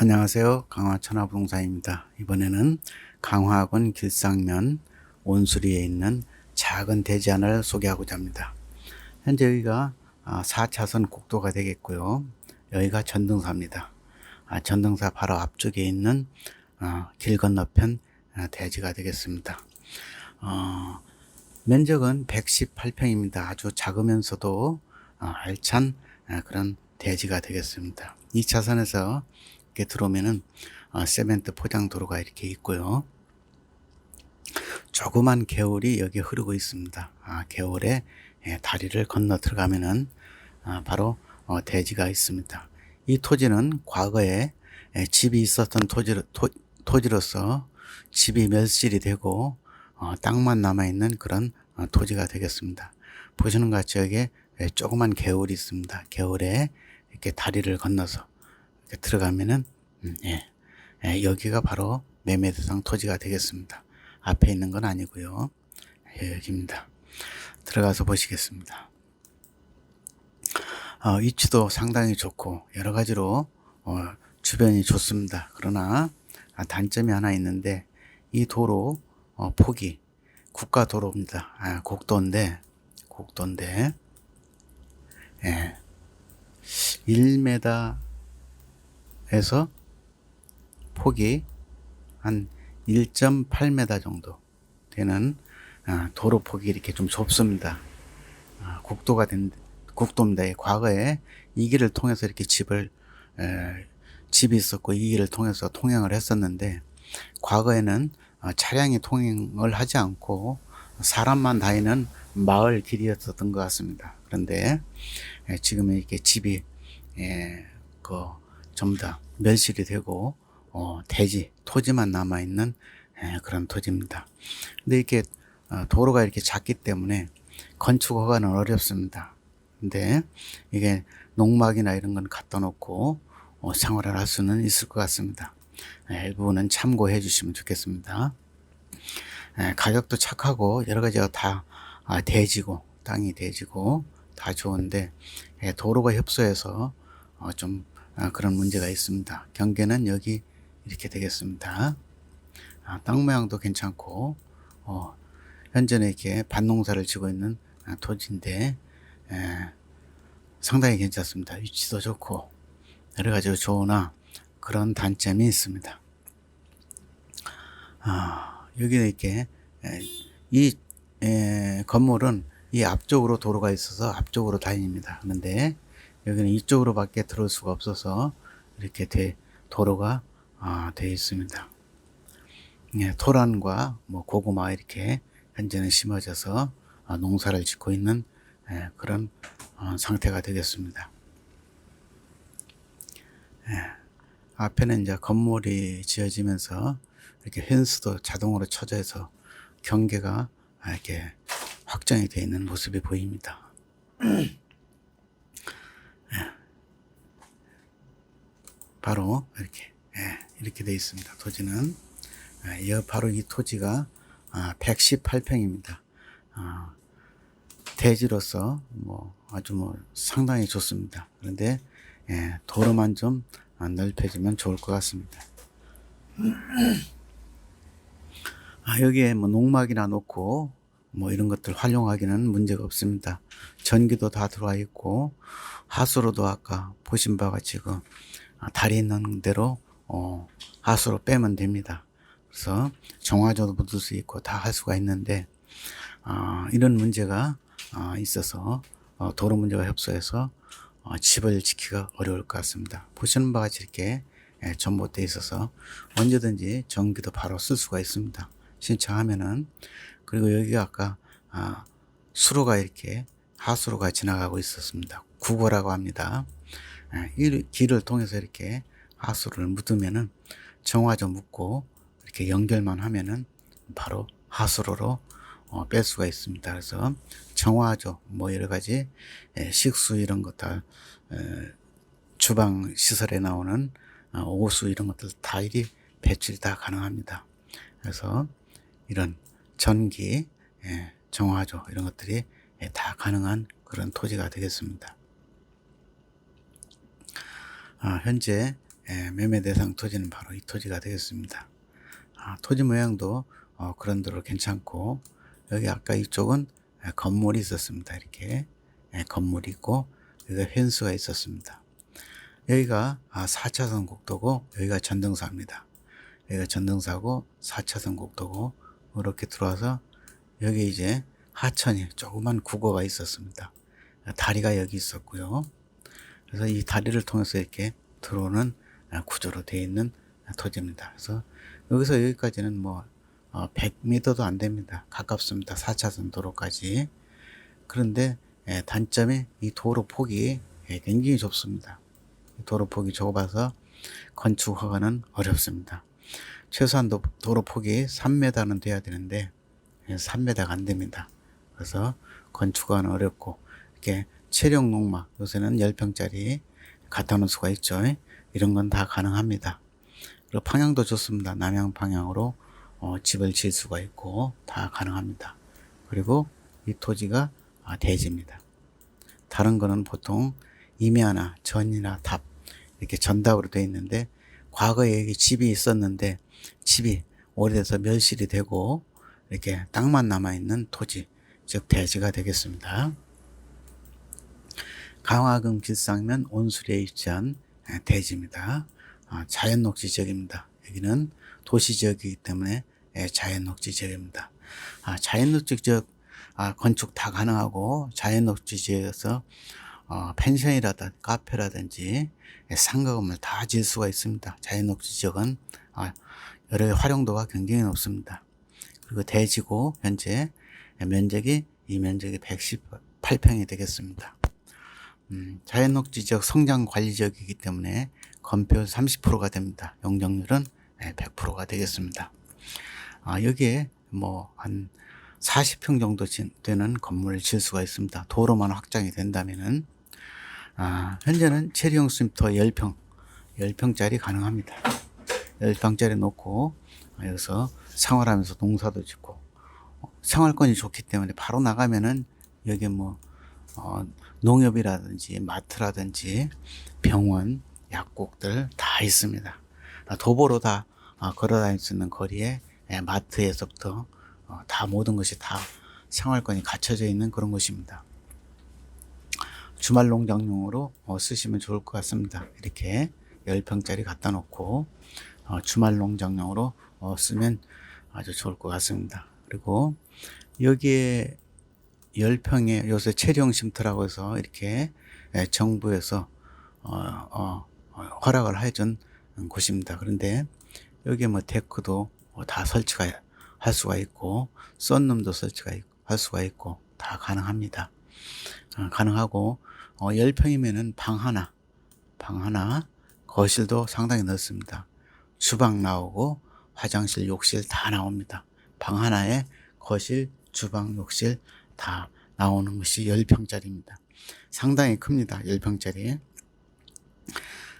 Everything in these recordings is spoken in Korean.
안녕하세요. 강화 천하부동산입니다. 이번에는 강화군 길상면 온수리에 있는 작은 대지 하나를 소개하고자 합니다. 현재 여기가 4차선 국도가 되겠고요. 여기가 전등사입니다. 아, 전등사 바로 앞쪽에 있는 어, 길 건너편 아, 대지가 되겠습니다. 어, 면적은 118평입니다. 아주 작으면서도 어, 알찬 아, 그런 대지가 되겠습니다. 2차선에서 이렇게 들어오면은 어, 세멘트 포장 도로가 이렇게 있고요. 조그만 개울이 여기 흐르고 있습니다. 아, 개울에 예, 다리를 건너 들어가면은 아, 바로 어, 대지가 있습니다. 이 토지는 과거에 예, 집이 있었던 토지로, 토, 토지로서 집이 멸실이 되고 어, 땅만 남아 있는 그런 어, 토지가 되겠습니다. 보시는 것 같이 여기에 예, 조그만 개울이 있습니다. 개울에 이렇게 다리를 건너서 들어가면은 음, 예, 예, 여기가 바로 매매 대상 토지가 되겠습니다. 앞에 있는 건 아니고요. 예, 여기입니다. 들어가서 보시겠습니다. 어, 위치도 상당히 좋고 여러 가지로 어, 주변이 좋습니다. 그러나 아, 단점이 하나 있는데 이 도로 어, 폭이 국가 도로입니다. 아, 국도인데 국도인데 예, 1m 에서 폭이 한 1.8m 정도 되는 아, 도로 폭이 이렇게 좀 좁습니다. 아, 국도가 된 국도입니다. 과거에 이 길을 통해서 이렇게 집을 에, 집이 있었고 이 길을 통해서 통행을 했었는데 과거에는 어, 차량이 통행을 하지 않고 사람만 다니는 마을 길이었었던 것 같습니다. 그런데 에, 지금은 이렇게 집이 에, 그 전부 다 멸실이 되고 어, 대지 토지만 남아 있는 그런 토지입니다. 근데 이렇게 어, 도로가 이렇게 작기 때문에 건축 허가는 어렵습니다. 근데 이게 농막이나 이런 건 갖다 놓고 어, 생활을 할 수는 있을 것 같습니다. 이 부분은 참고해 주시면 좋겠습니다. 가격도 착하고 여러 가지가 다 아, 대지고 땅이 대지고 다 좋은데 도로가 협소해서 어, 좀 아, 그런 문제가 있습니다. 경계는 여기 이렇게 되겠습니다. 아, 땅 모양도 괜찮고 어, 현재는 이렇게 밭농사를 지고 있는 토지인데 에, 상당히 괜찮습니다. 위치도 좋고 여러 가지로 좋으나 그런 단점이 있습니다. 아, 여기는 이렇게 에, 이 에, 건물은 이 앞쪽으로 도로가 있어서 앞쪽으로 다닙니다. 그런데 여기는 이쪽으로밖에 들어올 수가 없어서 이렇게 돼, 도로가 아, 되어 있습니다. 예, 토란과 뭐 고구마 이렇게 현재는 심어져서 아, 농사를 짓고 있는 예, 그런 어, 상태가 되겠습니다. 예, 앞에는 이제 건물이 지어지면서 이렇게 펜스도 자동으로 쳐져서 경계가 이렇게 확정이 되어 있는 모습이 보입니다. 바로 이렇게 예, 이렇게 되어 있습니다. 토지는 예, 바로 이 토지가 118평입니다. 아, 대지로서 뭐 아주 뭐 상당히 좋습니다. 그런데 예, 도로만 좀 넓혀지면 좋을 것 같습니다. 아, 여기에 뭐 농막이나 놓고 뭐 이런 것들 활용하기는 문제가 없습니다. 전기도 다 들어와 있고 하수로도 아까 보신 바가 지금 다리 있는 대로 어, 하수로 빼면 됩니다. 그래서 정화조도 묻을 수 있고 다 할 수가 있는데 어, 이런 문제가 어, 있어서 어, 도로 문제가 협소해서 어, 집을 지키기가 어려울 것 같습니다. 보시는 바와 같이 이렇게 예, 전봇돼 있어서 언제든지 전기도 바로 쓸 수가 있습니다. 신청하면은 그리고 여기가 아까 아, 수로가 이렇게 하수로가 지나가고 있었습니다. 국어라고 합니다. 예, 이 길을 통해서 이렇게 하수를 묻으면은 정화조 묻고 이렇게 연결만 하면은 바로 하수로로 어, 뺄 수가 있습니다. 그래서 정화조 뭐 여러 가지 에, 식수 이런 것들 에, 주방 시설에 나오는 어, 오수 이런 것들 다 이리 배출이 다 가능합니다. 그래서 이런 전기, 에, 정화조 이런 것들이 에, 다 가능한 그런 토지가 되겠습니다. 아, 현재 예, 매매 대상 토지는 바로 이 토지가 되겠습니다. 아, 토지 모양도 어, 그런 대로 괜찮고 여기 아까 이쪽은 예, 건물이 있었습니다. 이렇게 예, 건물이 있고 여기가 펜스가 있었습니다. 여기가 아, 4차선 국도고 여기가 전등사입니다. 여기가 전등사고 4차선 국도고 이렇게 들어와서 여기 이제 하천이 조그만 국어가 있었습니다. 다리가 여기 있었고요. 그래서 이 다리를 통해서 이렇게 들어오는 아, 구조로 되어 있는 토지입니다. 그래서 여기서 여기까지는 뭐 100m도 안 됩니다. 가깝습니다. 4차선 도로까지. 그런데 예, 단점이 이 도로 폭이 예, 굉장히 좁습니다. 도로 폭이 좁아서 건축 허가는 어렵습니다. 최소한 도, 도로 폭이 3m는 돼야 되는데 3m가 안 됩니다. 그래서 건축 허가는 어렵고 이렇게 체력 농막 요새는 10평짜리 갖다 놓을 수가 있죠. 이런 건 다 가능합니다. 그리고 방향도 좋습니다. 남향 방향으로 어, 집을 지을 수가 있고 다 가능합니다. 그리고 이 토지가 아, 대지입니다. 다른 거는 보통 임야나 전이나 답 이렇게 전답으로 되어 있는데 과거에 여기 집이 있었는데 집이 오래돼서 멸실이 되고 이렇게 땅만 남아 있는 토지 즉 대지가 되겠습니다. 강화금 길상면 온수리에 위치한 대지입니다. 아, 자연 녹지 지역입니다. 여기는 도시 지역이기 때문에 자연 녹지 지역입니다. 아, 자연 녹지 지역 아, 건축 다 가능하고 자연 녹지 지역에서 어, 펜션이라든지 카페라든지 상가 건물 다 지을 수가 있습니다. 자연 녹지 지역은 아, 여러 활용도가 굉장히 높습니다. 그리고 대지고 현재 면적이 이 면적이 118평이 되겠습니다. 음, 자연녹지 지역 성장 관리 지역이기 때문에 건표 30%가 됩니다. 용적률은 100%가 되겠습니다. 아, 여기에 뭐 한 40평 정도 되는 건물을 지을 수가 있습니다. 도로만 확장이 된다면은 아, 현재는 체리용 스미터 10평, 10평짜리 가능합니다. 10평짜리 놓고 여기서 생활하면서 농사도 짓고 생활권이 좋기 때문에 바로 나가면은 여기 뭐 어, 농협이라든지 마트라든지 병원, 약국들 다 있습니다. 도보로 다 어, 걸어 다닐 수 있는 거리에 예, 마트에서부터 어, 다 모든 것이 다 생활권이 갖춰져 있는 그런 곳입니다. 주말 농장용으로 어, 쓰시면 좋을 것 같습니다. 이렇게 10평짜리 갖다 놓고 주말 농장용으로 쓰면 아주 좋을 것 같습니다. 그리고 여기에 10평에 요새 체령 쉼터라고 해서 이렇게 예, 정부에서 어, 어, 어, 허락을 해준 곳입니다. 그런데 여기에 뭐 데크도 다 설치가 할 수가 있고 썬룸도 설치가 할 수가 있고 다 가능합니다. 어, 가능하고 어, 10평이면은 방 하나, 방 하나, 거실도 상당히 넓습니다. 주방 나오고 화장실, 욕실 다 나옵니다. 방 하나에 거실, 주방, 욕실 다 나오는 것이 10평짜리입니다. 상당히 큽니다. 10평짜리.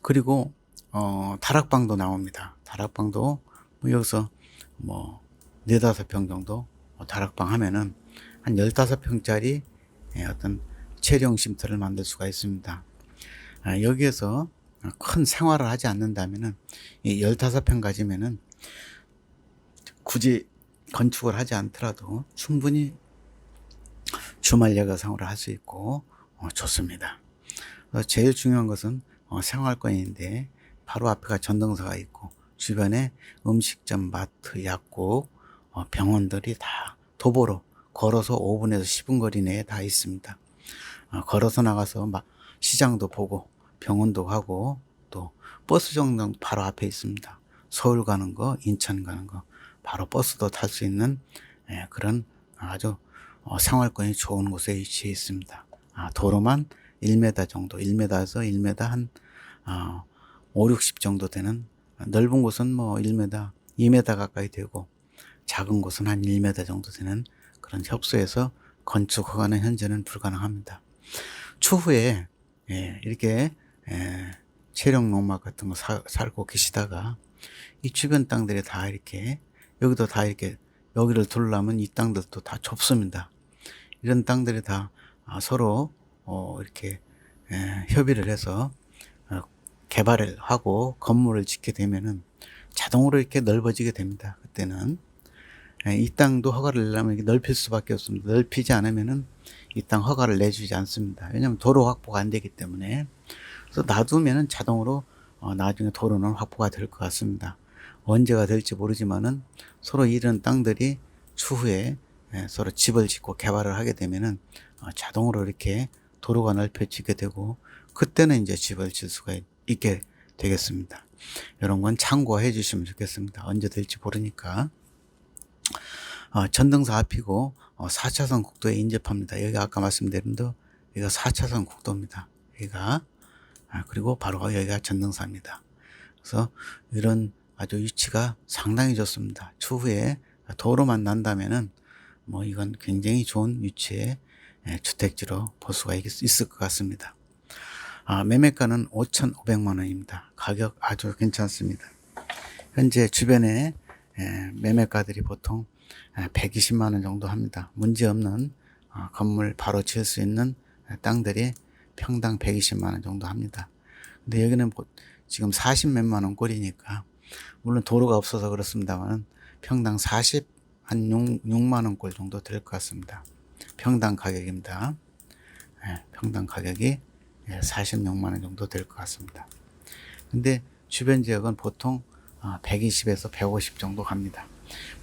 그리고 어, 다락방도 나옵니다. 다락방도 뭐 여기서 뭐 네다섯 평 정도 뭐 다락방 하면은 한 15평짜리 예, 어떤 체령 쉼터를 만들 수가 있습니다. 아, 여기에서 큰 생활을 하지 않는다면은 이 15평 가지면은 굳이 건축을 하지 않더라도 충분히 주말 여가 생활을 할 수 있고 어, 좋습니다. 제일 중요한 것은 어, 생활권인데 바로 앞에가 전등사가 있고 주변에 음식점, 마트, 약국, 어, 병원들이 다 도보로 걸어서 5분에서 10분 거리 내에 다 있습니다. 어, 걸어서 나가서 막 시장도 보고 병원도 가고 또 버스 정류장 바로 앞에 있습니다. 서울 가는 거, 인천 가는 거 바로 버스도 탈 수 있는 예, 그런 아주 어, 생활권이 좋은 곳에 위치해 있습니다. 아, 도로만 1m 정도, 1m에서 1m 한 어, 5, 60 정도 되는 넓은 곳은 뭐 1m, 2m 가까이 되고 작은 곳은 한 1m 정도 되는 그런 협소에서 건축 허가는 현재는 불가능합니다. 추후에 예, 이렇게 예, 체력 농막 같은 거 사, 살고 계시다가 이 주변 땅들이 다 이렇게 여기도 다 이렇게 여기를 둘러면 이 땅들도 다 좁습니다. 이런 땅들이 다 아, 서로 어, 이렇게 에, 협의를 해서 어, 개발을 하고 건물을 짓게 되면은 자동으로 이렇게 넓어지게 됩니다. 그때는 예, 이 땅도 허가를 내려면 넓힐 수밖에 없습니다. 넓히지 않으면은 이 땅 허가를 내주지 않습니다. 왜냐하면 도로 확보가 안 되기 때문에 그래서 놔두면은 자동으로 어, 나중에 도로는 확보가 될 것 같습니다. 언제가 될지 모르지만은 서로 이런 땅들이 추후에 예, 서로 집을 짓고 개발을 하게 되면은 어, 자동으로 이렇게 도로가 넓혀지게 되고 그때는 이제 집을 질 수가 있- 있게 되겠습니다. 이런 건 참고해 주시면 좋겠습니다. 언제 될지 모르니까. 어, 전등사 앞이고 어, 4차선 국도에 인접합니다. 여기가 아까 말씀드린 데 여기가 4차선 국도입니다. 여기가 아, 그리고 바로 여기가 전등사입니다. 그래서 이런 아주 위치가 상당히 좋습니다. 추후에 도로만 난다면은 뭐 이건 굉장히 좋은 위치의 예, 주택지로 볼 수가 있- 있을 것 같습니다. 아, 매매가는 5,500만 원입니다. 가격 아주 괜찮습니다. 현재 주변에 예, 매매가들이 보통 120만 원 정도 합니다. 문제 없는 어, 건물 바로 지을 수 있는 땅들이 평당 120만 원 정도 합니다. 근데 여기는 보- 지금 40 몇만 원 꼴이니까 물론 도로가 없어서 그렇습니다만 평당 40 한 6, 6만 원 꼴 정도 될 것 같습니다. 평당 가격입니다. 예, 평당 가격이 46만 원 정도 될 것 같습니다. 근데 주변 지역은 보통 120에서 150 정도 갑니다.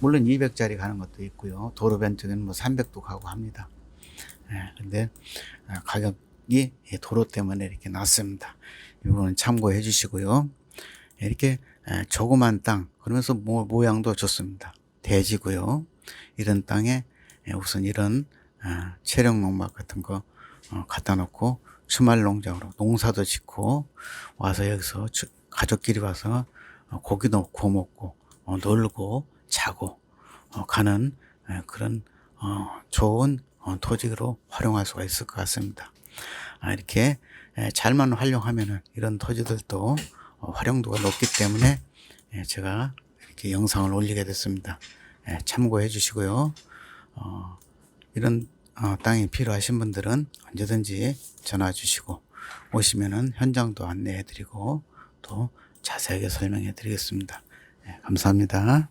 물론 200짜리 가는 것도 있고요. 도로변 쪽에는 뭐 300도 가고 합니다. 예, 근데 아, 가격이 이 도로 때문에 이렇게 낮습니다. 이거는 참고해 주시고요. 이렇게 에, 조그만 땅 그러면서 모, 모양도 좋습니다. 대지고요. 이런 땅에 에, 우선 이런 아, 체력 농막 같은 거 어, 갖다 놓고 주말 농장으로 농사도 짓고 와서 여기서 주- 가족끼리 와서 어, 고기도 구워 먹고 어, 놀고 자고 어, 가는 에, 그런 어, 좋은 어, 토지로 활용할 수가 있을 것 같습니다. 아, 이렇게 에, 잘만 활용하면은 이런 토지들도 어, 활용도가 높기 때문에 예, 제가 이렇게 영상을 올리게 됐습니다. 예, 참고해 주시고요. 어, 이런 어, 땅이 필요하신 분들은 언제든지 전화 주시고 오시면은 현장도 안내해 드리고 또 자세하게 설명해 드리겠습니다. 예, 감사합니다.